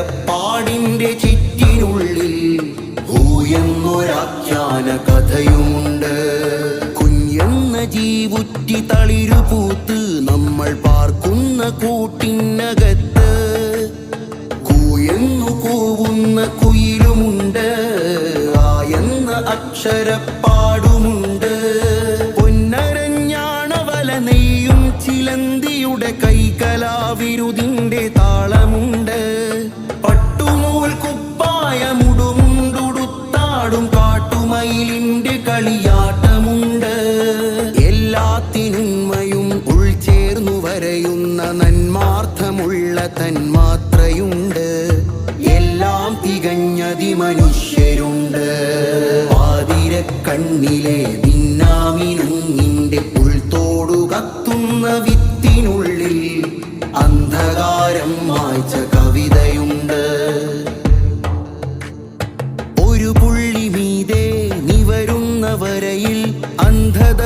കൈവരപ്പാടിന്റെ ചിറ്റിനുള്ളിൽ ഭൂയെന്നൊരാഖ്യാന കഥയുണ്ട് കുഞ്ഞെന്ന ജീവുറ്റി തളിരുപൂത്ത് നമ്മൾ പാർക്കുന്ന കൂട്ടിനകത്ത് കൂയെന്നു കൂവുന്ന കുയിലുമുണ്ട് ആയെന്ന അക്ഷരപ്പാടുമുണ്ട്. പൊന്നരഞ്ഞാണവല നെയ്യും ചിലന്തിയുടെ കൈകലാവിരുതിന്റെ താളമുണ്ട് നന്മാർത്ഥമുള്ള തന്മാത്രയുണ്ട് എല്ലാം തികഞ്ഞതി മനുഷ്യരുണ്ട് പാതിര കണ്ണിലെ ഭിന്നാമിനുങ്ങിന്റെ ഉൾത്തോടു കത്തുന്ന വിത്തിനുള്ളിൽ അന്ധകാരം മായ്ച്ച കവിതയുണ്ട്. ഒരു പുള്ളി മീതെ നിവരുന്ന വരയിൽ അന്ധത